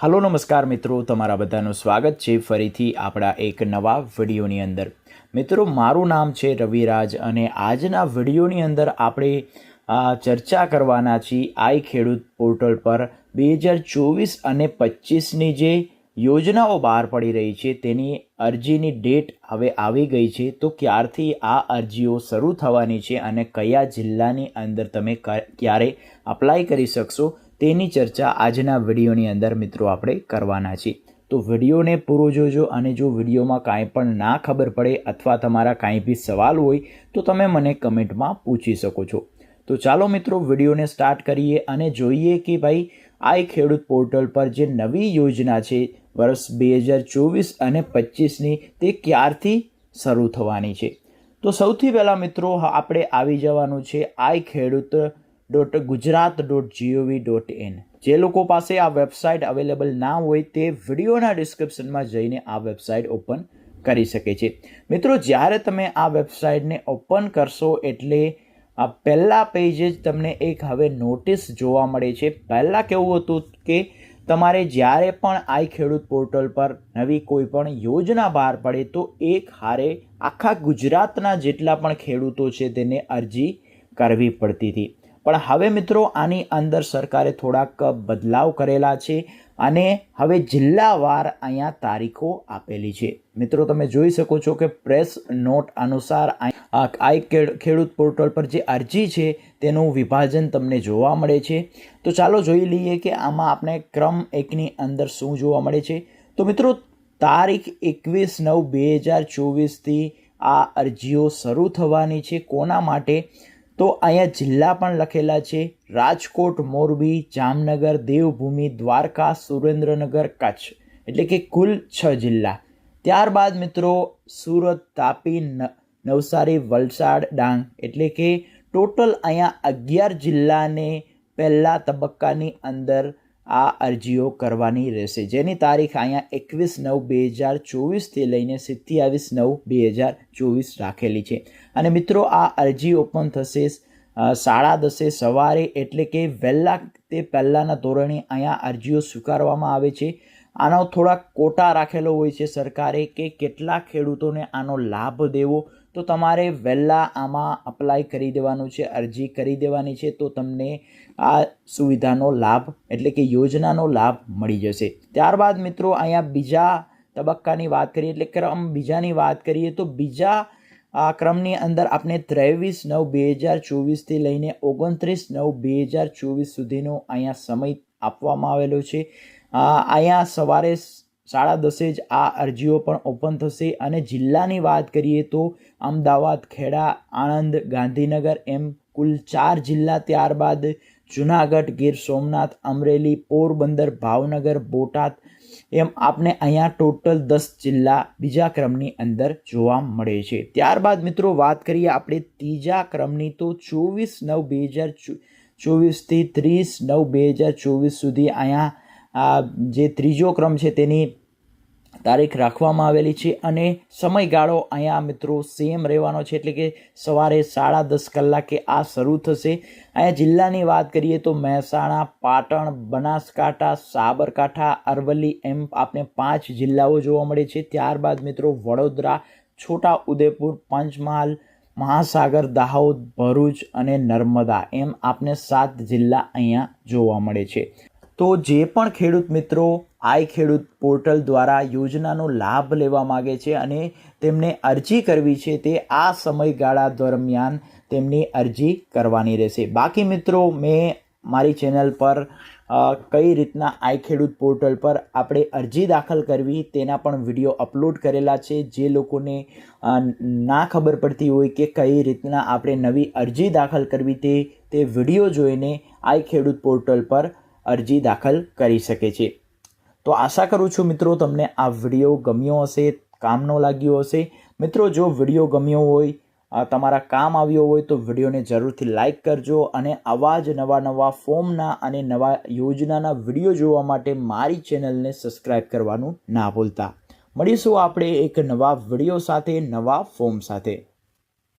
હાલો, નમસ્કાર મિત્રો. તમારા બધાનું સ્વાગત છે ફરીથી આપણા એક નવા વિડીયોની અંદર. મિત્રો, મારું નામ છે રવિરાજ અને આજના વિડીયોની અંદર આપણે ચર્ચા કરવાના છીએ આઈ ખેડૂત પોર્ટલ પર. બે હજાર ચોવીસ અને પચીસની જે યોજનાઓ બહાર પડી રહી છે, તેની અરજીની ડેટ હવે આવી ગઈ છે. તો ક્યારથી આ અરજીઓ શરૂ થવાની છે અને કયા જિલ્લાની અંદર તમે ક્યારે અપ્લાય કરી શકશો? તેની ચર્ચા આજના વિડીયોની અંદર મિત્રો આપણે કરવાના છીએ. તો વિડીયોને પૂરો જોજો અને જો વિડીયોમાં કાંઈ પણ ના ખબર પડે અથવા તમારા કાંઈ બી સવાલ હોય, તો તમે મને કમેન્ટમાં પૂછી શકો છો. તો ચાલો મિત્રો વિડીયોને સ્ટાર્ટ કરીએ અને જોઈએ કે ભાઈ આઈ ખેડૂત પોર્ટલ પર જે નવી યોજના છે, વર્ષ બે હજાર ચોવીસ અને પચીસની, તે ક્યારથી શરૂ થવાની છે? તો સૌથી પહેલાં મિત્રો આપણે આવી જવાનું છે I Khedut dot Gujarat dot GOV dot in જે લોકો પાસે આ વેબસાઇટ અવેલેબલ ના હોય તે વિડીયોના ડિસ્ક્રિપ્શનમાં જઈને આ વેબસાઇટ ઓપન કરી શકે છે. મિત્રો, જ્યારે તમે આ વેબસાઇટને ઓપન કરશો એટલે આ પહેલા પેજે જ તમને એક હવે નોટિસ જોવા મળે છે. પહેલાં કેવું હતું કે તમારે જ્યારે પણ આઈ ખેડૂત પોર્ટલ પર નવી કોઈ પણ યોજના બહાર પડે તો એક હારે આખા ગુજરાતના જેટલા પણ ખેડૂતો છે તેને અરજી કરવી પડતી હતી. પણ હવે મિત્રો આની અંદર સરકારે થોડાક બદલાવ કરેલા છે અને હવે જિલ્લાવાર અહીંયા તારીખો આપેલી છે. મિત્રો, તમે જોઈ શકો છો કે પ્રેસ નોટ અનુસાર આ ખેડૂત પોર્ટલ પર જે અરજી છે તેનું વિભાજન તમને જોવા મળે છે. તો ચાલો જોઈ લઈએ કે આમાં આપણે ક્રમ એકની અંદર શું જોવા મળે છે. તો મિત્રો, તારીખ એકવીસ નવ બે હજાર ચોવીસથી આ અરજીઓ શરૂ થવાની છે. કોના માટે? તો અહીંયા જિલ્લા પણ લખેલા છે, રાજકોટ, મોરબી, જામનગર, દેવભૂમિ, દ્વારકા, સુરેન્દ્રનગર, કચ્છ. એટલે કે કુલ છ જિલ્લા. ત્યારબાદ મિત્રો, સુરત, તાપી નવસારી, વલસાડ, ડાંગ. એટલે કે ટોટલ અહીંયા અગિયાર જિલ્લાને પહેલા તબક્કાની અંદર આ અરજીઓ કરવાની રહેશે. જેની તારીખ અહીંયા એકવીસ નવ બે હજાર ચોવીસથી લઈને સત્યાવીસ નવ બે હજાર ચોવીસ રાખેલી છે. અને મિત્રો, આ અરજી ઓપન થશે સાડા દસે સવારે એટલે કે વહેલા તે પહેલાંના ધોરણે અહીંયા અરજીઓ સ્વીકારવામાં આવે છે. આનો થોડાક કોટા રાખેલો હોય છે સરકારે કે કેટલા ખેડૂતોને આનો લાભ દેવો? તો તમારે વહેલા આમાં અપ્લાય કરી દેવાનું છે, અરજી કરી દેવાની છે, તો તમને આ સુવિધાનો લાભ, એટલે કે યોજનાનો લાભ મળી જશે. ત્યારબાદ મિત્રો, અહીંયા બીજા તબક્કાની વાત કરીએ, એટલે ક્રમ બીજાની વાત કરીએ, તો બીજા, આ ક્રમની અંદર આપણે ત્રેવીસ નવ બે હજાર ચોવીસથી લઈને ઓગણત્રીસ નવ બે હજાર ચોવીસ સુધીનો અહીંયા સમય આપવામાં આવેલો છે. અહીંયા સવારે સાડા દસે જ આ અરજીઓ પણ ઓપન થશે અને જિલ્લાની વાત કરીએ તો અમદાવાદ, ખેડા, આણંદ, ગાંધીનગર એમ કુલ ચાર જિલ્લા ત્યારબાદ જુનાગઢ, ગીર સોમનાથ, અમરેલી, પોરબંદર, ભાવનગર, બોટાદ એમ આપને અહીંયા ટોટલ દસ જિલ્લા બીજા ક્રમની અંદર જોવા મળે છે. ત્યારબાદ મિત્રો વાત કરીએ આપણે ત્રીજા ક્રમની તો ચોવીસ નવ બે હજાર ચોવીસથી ત્રીસ નવ બે હજાર ચોવીસ સુધી અહીંયા આ જે ત્રીજો ક્રમ છે તેની તારીખ રાખવામાં આવેલી છે અને સમયગાળો અહીંયા મિત્રો સેમ રહેવાનો છે. એટલે કે સવારે સાડા દસ કલાકે આ શરૂ થશે. અહીંયા જિલ્લાની વાત કરીએ તો મહેસાણા, પાટણ, બનાસકાંઠા, સાબરકાંઠા, અરવલ્લી એમ આપણે પાંચ જિલ્લાઓ જોવા મળે છે. ત્યારબાદ મિત્રો વડોદરા, છોટા ઉદેપુર, પંચમહાલ, મહાસાગર, દાહોદ, ભરૂચ અને નર્મદા એમ આપને સાત જિલ્લા અહીંયા જોવા મળે છે. તો જે પણ ખેડૂત મિત્રો આઈ ખેડૂત પોર્ટલ દ્વારા યોજનાનો લાભ લેવા માગે છે અને તેમને અરજી કરવી છે તે આ સમયગાળા દરમિયાન તેમની અરજી કરવાની રહેશે. બાકી મિત્રો, મેં મારી ચેનલ પર કઈ રીતના આઈ ખેડૂત પોર્ટલ પર આપણે અરજી દાખલ કરવી તેના પણ વીડિયો અપલોડ કરેલા છે. જે લોકોને ના ખબર પડતી હોય કે કઈ રીતના આપણે નવી અરજી દાખલ કરવી તે તે વીડિયો જોઈને આઈ ખેડૂત પોર્ટલ પર અરજી દાખલ કરી શકે છે. તો આશા કરું છું મિત્રો તમને આ વીડિયો ગમ્યો હશે, કામનો લાગ્યો હશે. મિત્રો, જો વીડિયો ગમ્યો હોય તમારા કામ આવ્યો હોય તો વિડીયોને જરૂરથી લાઇક કરજો અને આવા જ નવા નવા ફોર્મના અને નવા યોજનાના વીડિયો જોવા માટે મારી ચેનલને સબસ્ક્રાઈબ કરવાનું ના ભૂલતા. મળીશું આપણે એક નવા વીડિયો સાથે, નવા ફોર્મ સાથે.